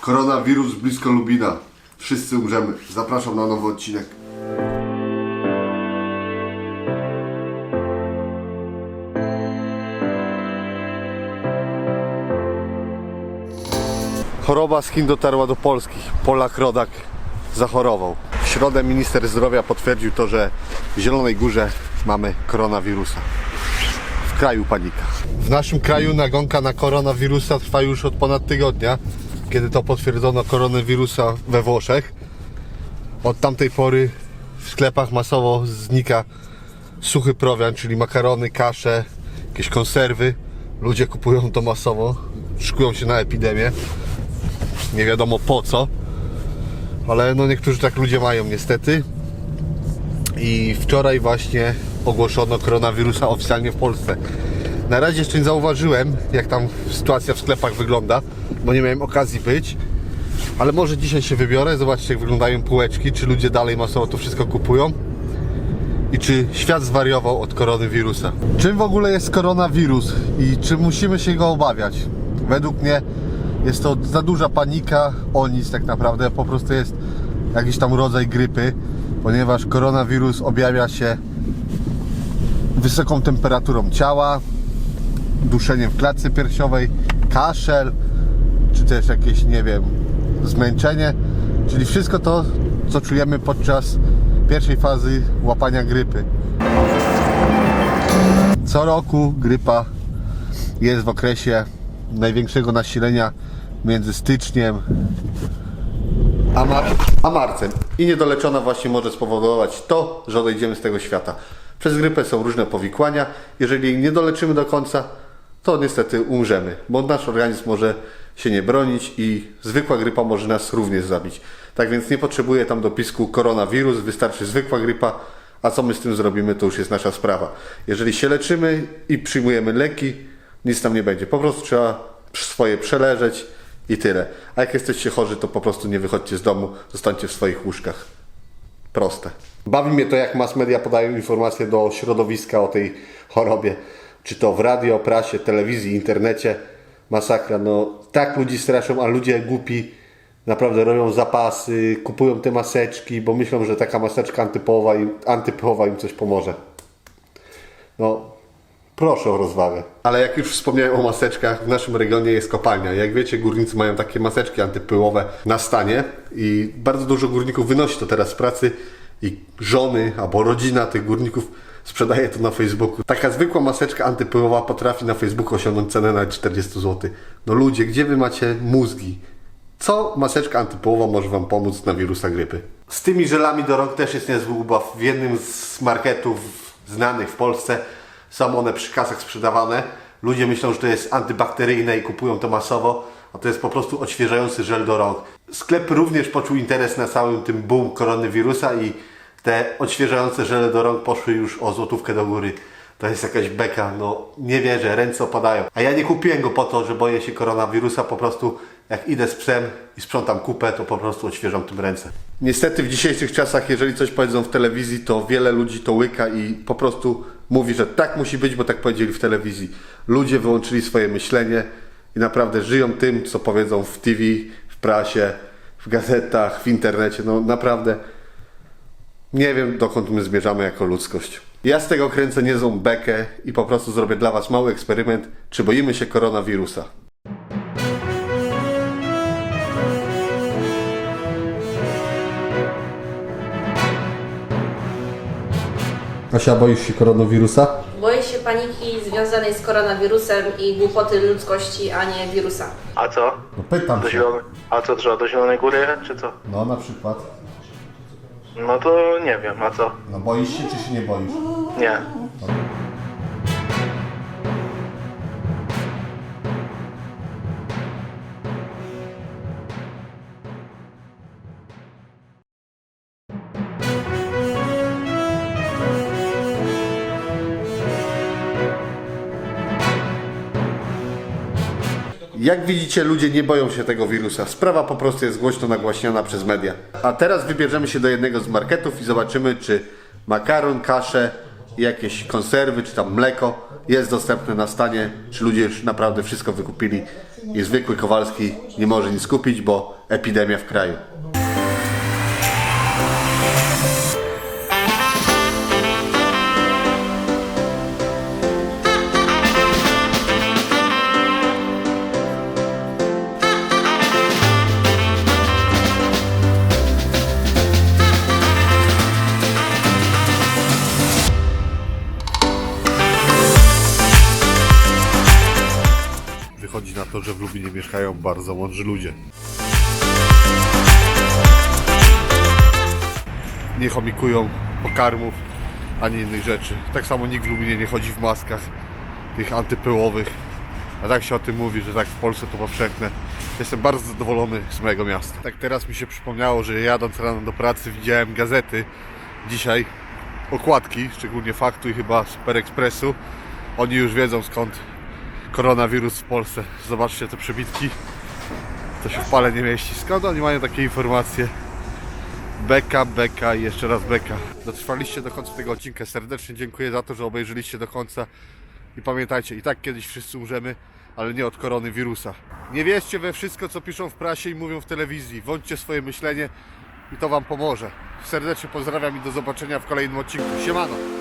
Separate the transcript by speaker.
Speaker 1: Koronawirus blisko Lubina. Wszyscy umrzemy. Zapraszam na nowy odcinek. Choroba z Chin dotarła do Polski. Polak rodak zachorował. W środę minister zdrowia potwierdził to, że w Zielonej Górze mamy koronawirusa. Kraju panika. W naszym kraju nagonka na koronawirusa trwa już od ponad tygodnia, kiedy to potwierdzono koronawirusa we Włoszech. Od tamtej pory w sklepach masowo znika suchy prowiant, czyli makarony, kasze, jakieś konserwy. Ludzie kupują to masowo, szykują się na epidemię. Nie wiadomo po co, ale no niektórzy tak ludzie mają niestety. I wczoraj właśnie ogłoszono koronawirusa oficjalnie w Polsce. Na razie jeszcze nie zauważyłem, jak tam sytuacja w sklepach wygląda, bo nie miałem okazji być. Ale może dzisiaj się wybiorę, zobaczcie jak wyglądają półeczki, czy ludzie dalej masowo to wszystko kupują i czy świat zwariował od koronawirusa. Czym w ogóle jest koronawirus i czy musimy się go obawiać? Według mnie jest to za duża panika o nic tak naprawdę, po prostu jest jakiś tam rodzaj grypy, ponieważ koronawirus objawia się wysoką temperaturą ciała, duszeniem w klatce piersiowej, kaszel, czy też jakieś, nie wiem, zmęczenie, czyli wszystko to, co czujemy podczas pierwszej fazy łapania grypy. Co roku grypa jest w okresie największego nasilenia między styczniem a, mar- a marcem. I niedoleczona właśnie może spowodować to, że odejdziemy z tego świata. Przez grypę są różne powikłania. Jeżeli nie doleczymy do końca, to niestety umrzemy, bo nasz organizm może się nie bronić i zwykła grypa może nas również zabić. Tak więc nie potrzebuje tam dopisku koronawirus, wystarczy zwykła grypa, a co my z tym zrobimy, to już jest nasza sprawa. Jeżeli się leczymy i przyjmujemy leki, nic tam nie będzie. Po prostu trzeba swoje przeleżeć i tyle. A jak jesteście chorzy, to po prostu nie wychodźcie z domu, zostańcie w swoich łóżkach. Proste. Bawi mnie to, jak mass media podają informacje do środowiska o tej chorobie. Czy to w radio, prasie, telewizji, internecie. Masakra. No, tak ludzi straszą, a ludzie głupi naprawdę robią zapasy, kupują te maseczki, bo myślą, że taka maseczka antypołowa im, antypołowa im coś pomoże. No, Proszę o rozwagę. Ale jak już wspomniałem o maseczkach, w naszym regionie jest kopalnia. Jak wiecie, górnicy mają takie maseczki antypyłowe na stanie i bardzo dużo górników wynosi to teraz z pracy i żony albo rodzina tych górników sprzedaje to na Facebooku. Taka zwykła maseczka antypyłowa potrafi na Facebooku osiągnąć cenę nawet 40 zł. No ludzie, gdzie wy macie mózgi? Co maseczka antypołowa może Wam pomóc na wirusa grypy? Z tymi żelami do rąk też jest niezły ubaw. W jednym z marketów znanych w Polsce są one przy kasach sprzedawane. Ludzie myślą, że to jest antybakteryjne i kupują to masowo, a to jest po prostu odświeżający żel do rąk. Sklep również poczuł interes na całym tym boom koronawirusa i te odświeżające żele do rąk poszły już o złotówkę do góry. To jest jakaś beka, no nie wierzę, ręce opadają. A ja nie kupiłem go po to, że boję się koronawirusa, po prostu jak idę z psem i sprzątam kupę, to po prostu odświeżam tym ręce. Niestety w dzisiejszych czasach, jeżeli coś powiedzą w telewizji, to wiele ludzi to łyka i po prostu mówi, że tak musi być, bo tak powiedzieli w telewizji. Ludzie wyłączyli swoje myślenie i naprawdę żyją tym, co powiedzą w TV, w prasie, w gazetach, w internecie. No naprawdę nie wiem, dokąd my zmierzamy jako ludzkość. Ja z tego kręcę niezłą bekę i po prostu zrobię dla Was mały eksperyment, czy boimy się koronawirusa. Kasia, boisz się koronawirusa?
Speaker 2: Boję się paniki związanej z koronawirusem i głupoty ludzkości, a nie wirusa.
Speaker 3: A co?
Speaker 1: No pytam
Speaker 3: Do
Speaker 1: się.
Speaker 3: zielone... A co trzeba do Zielonej Góry jechać, czy co?
Speaker 1: No na przykład.
Speaker 3: No to nie wiem, a co?
Speaker 1: No boisz się czy się nie boisz?
Speaker 3: Nie.
Speaker 1: Jak widzicie, ludzie nie boją się tego wirusa. Sprawa po prostu jest głośno nagłaśniana przez media. A teraz wybierzemy się do jednego z marketów i zobaczymy, czy makaron, kaszę, jakieś konserwy, czy tam mleko jest dostępne na stanie, czy ludzie już naprawdę wszystko wykupili i zwykły Kowalski nie może nic kupić, bo epidemia w kraju. Na to, że w Lublinie mieszkają bardzo mądrzy ludzie. Nie chomikują pokarmów ani innych rzeczy. Tak samo nikt w Lublinie nie chodzi w maskach tych antypyłowych. A tak się o tym mówi, że tak w Polsce to powszechne. Jestem bardzo zadowolony z mojego miasta. Tak teraz mi się przypomniało, że jadąc rano do pracy widziałem gazety dzisiaj, okładki, szczególnie Faktu i chyba Super Expressu. Oni już wiedzą skąd koronawirus w Polsce. Zobaczcie te przebitki. To się w pale nie mieści. Skąd oni mają takie informacje? Beka, beka i jeszcze raz beka. Dotrwaliście do końca tego odcinka. Serdecznie dziękuję za to, że obejrzeliście do końca. I pamiętajcie, i tak kiedyś wszyscy umrzemy, ale nie od koronawirusa. Nie wierzcie we wszystko, co piszą w prasie i mówią w telewizji. Wątcie swoje myślenie i to Wam pomoże. Serdecznie pozdrawiam i do zobaczenia w kolejnym odcinku. Siemano!